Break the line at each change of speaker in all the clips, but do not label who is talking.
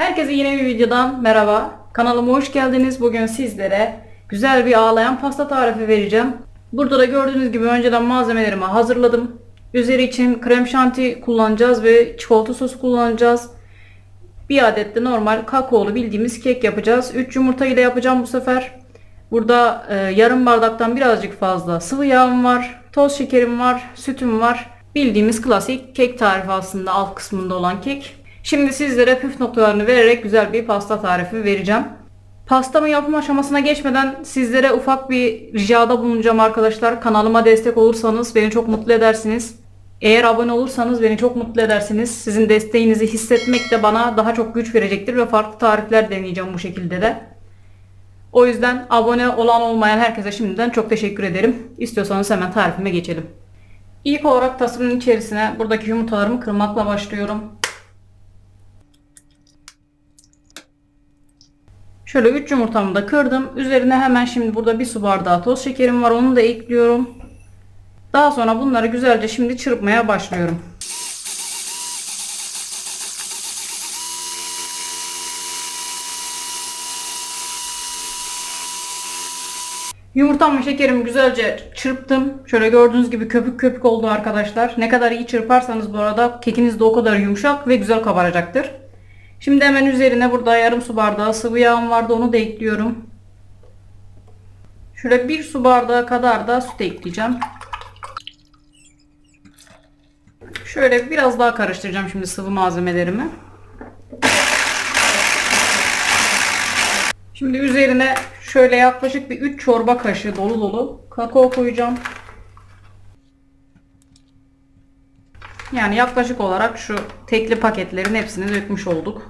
Herkese yeni bir videodan merhaba. Kanalıma hoş geldiniz. Bugün sizlere güzel bir ağlayan pasta tarifi vereceğim. Burada da gördüğünüz gibi önceden malzemelerimi hazırladım. Üzeri için krem şanti kullanacağız ve çikolata sosu kullanacağız. Bir adet de normal kakaolu bildiğimiz kek yapacağız. 3 yumurta ile yapacağım bu sefer. Burada e, yarım bardaktan birazcık fazla sıvı yağım var. Toz şekerim var. Sütüm var. Bildiğimiz klasik kek tarifi aslında alt kısmında olan kek. Şimdi sizlere püf noktalarını vererek güzel bir pasta tarifi vereceğim. Pastamın yapım aşamasına geçmeden sizlere ufak bir ricada bulunacağım arkadaşlar. Kanalıma destek olursanız beni çok mutlu edersiniz. Eğer abone olursanız beni çok mutlu edersiniz. Sizin desteğinizi hissetmek de bana daha çok güç verecektir ve farklı tarifler deneyeceğim bu şekilde de. O yüzden abone olan olmayan herkese şimdiden çok teşekkür ederim. İstiyorsanız hemen tarifime geçelim. İlk olarak tasımın içerisine buradaki yumurtalarımı kırmakla başlıyorum. Şöyle 3 yumurtamı da kırdım. Üzerine hemen şimdi burada bir su bardağı toz şekerim var. Onu da ekliyorum. Daha sonra bunları güzelce şimdi çırpmaya başlıyorum. Yumurtam ve şekerimi güzelce çırptım. Şöyle gördüğünüz gibi köpük köpük oldu arkadaşlar. Ne kadar iyi çırparsanız bu arada kekiniz de o kadar yumuşak ve güzel kabaracaktır. Şimdi hemen üzerine burada yarım su bardağı sıvı yağım vardı onu da ekliyorum. Şöyle bir su bardağı kadar da süt ekleyeceğim. Şöyle biraz daha karıştıracağım şimdi sıvı malzemelerimi. Şimdi üzerine şöyle yaklaşık bir 3 çorba kaşığı dolu dolu kakao koyacağım. Yani yaklaşık olarak şu tekli paketlerin hepsini dökmüş olduk.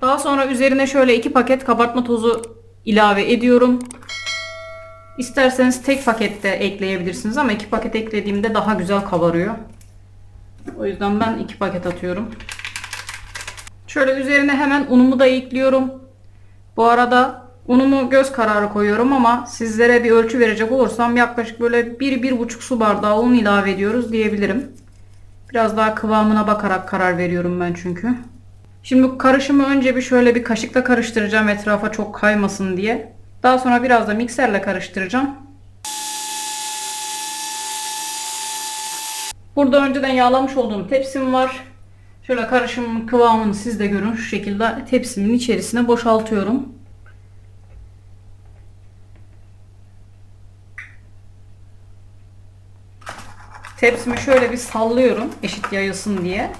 Daha sonra üzerine şöyle 2 paket kabartma tozu ilave ediyorum. İsterseniz tek pakette ekleyebilirsiniz ama 2 paket eklediğimde daha güzel kabarıyor. O yüzden ben 2 paket atıyorum. Şöyle üzerine hemen unumu da ekliyorum. Bu arada unumu göz kararı koyuyorum ama sizlere bir ölçü verecek olursam yaklaşık böyle 1-1,5 su bardağı un ilave ediyoruz diyebilirim. Biraz daha kıvamına bakarak karar veriyorum ben çünkü. Şimdi karışımı önce bir şöyle bir kaşıkla karıştıracağım etrafa çok kaymasın diye. Daha sonra biraz da mikserle karıştıracağım. Burada önceden yağlamış olduğum tepsim var. Şöyle karışımın kıvamını siz de görün. Şu şekilde tepsimin içerisine boşaltıyorum. Tepsimi şöyle bir sallıyorum eşit yayılsın diye.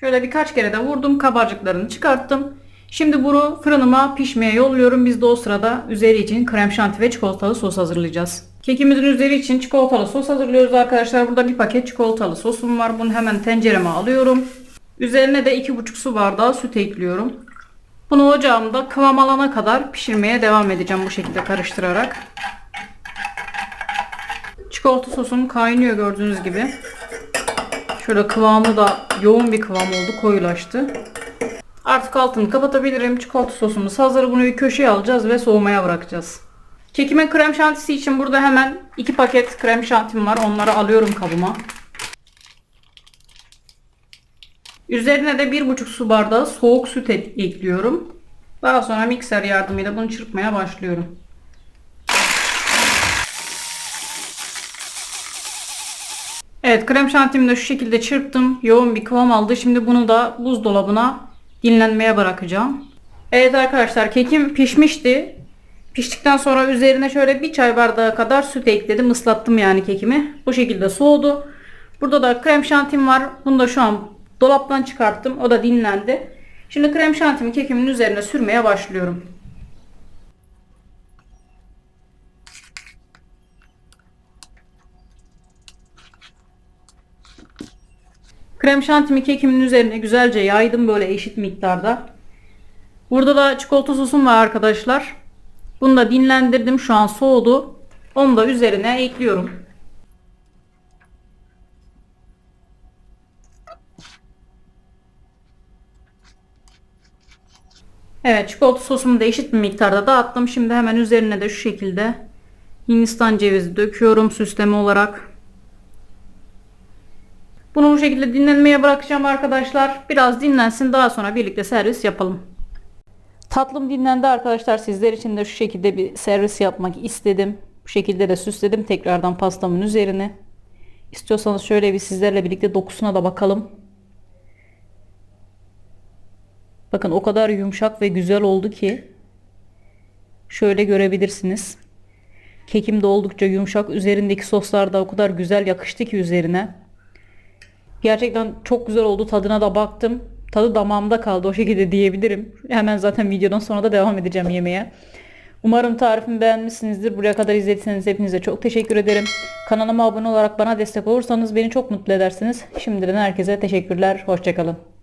Şöyle birkaç kere de vurdum. Kabarcıklarını çıkarttım. Şimdi bunu fırınıma pişmeye yolluyorum. Biz de o sırada üzeri için krem şanti ve çikolatalı sos hazırlayacağız. Kekimizin üzeri için çikolatalı sos hazırlıyoruz arkadaşlar. Burada bir paket çikolatalı sosum var. Bunu hemen tencereme alıyorum. Üzerine de 2,5 su bardağı süt ekliyorum. Bunu ocağımda kıvam alana kadar pişirmeye devam edeceğim bu şekilde karıştırarak. Çikolata sosum kaynıyor gördüğünüz gibi. Şöyle kıvamı da yoğun bir kıvam oldu. Koyulaştı. Artık altını kapatabilirim. Çikolata sosumuz hazır. Bunu bir köşeye alacağız ve soğumaya bırakacağız. Kekimin krem şantisi için burada hemen 2 paket krem şantim var. Onları alıyorum kabıma. Üzerine de 1,5 su bardağı soğuk süt ekliyorum. Daha sonra mikser yardımıyla bunu çırpmaya başlıyorum. Evet krem şantimi de şu şekilde çırptım. Yoğun bir kıvam aldı. Şimdi bunu da buzdolabına dinlenmeye bırakacağım. Evet arkadaşlar kekim pişmişti. Piştikten sonra üzerine şöyle bir çay bardağı kadar süt ekledim. Islattım yani kekimi. Bu şekilde soğudu. Burada da krem şantim var. Bunu da şu an dolaptan çıkarttım. O da dinlendi. Şimdi krem şantimi kekimin üzerine sürmeye başlıyorum. Krem şantimi kekimin üzerine güzelce yaydım böyle eşit miktarda. Burada da çikolata sosum var arkadaşlar. Bunu da dinlendirdim. Şu an soğudu. Onu da üzerine ekliyorum. Evet çikolata sosumu da eşit bir miktarda dağıttım. Şimdi hemen üzerine de şu şekilde Hindistan cevizi döküyorum süsleme olarak. Bunu bu şekilde dinlenmeye bırakacağım arkadaşlar. Biraz dinlensin daha sonra birlikte servis yapalım. Tatlım dinlendi arkadaşlar. Sizler için de şu şekilde bir servis yapmak istedim. Bu şekilde de süsledim tekrardan pastamın üzerine. İstiyorsanız şöyle bir sizlerle birlikte dokusuna da bakalım. Bakın o kadar yumuşak ve güzel oldu ki. Şöyle görebilirsiniz. Kekim de oldukça yumuşak. Üzerindeki soslar da o kadar güzel yakıştı ki üzerine. Gerçekten çok güzel oldu. Tadına da baktım. Tadı damağımda kaldı. O şekilde diyebilirim. Hemen zaten videodan sonra da devam edeceğim yemeğe. Umarım tarifimi beğenmişsinizdir. Buraya kadar izlediyseniz hepinize çok teşekkür ederim. Kanalıma abone olarak bana destek olursanız beni çok mutlu edersiniz. Şimdiden herkese teşekkürler. Hoşçakalın.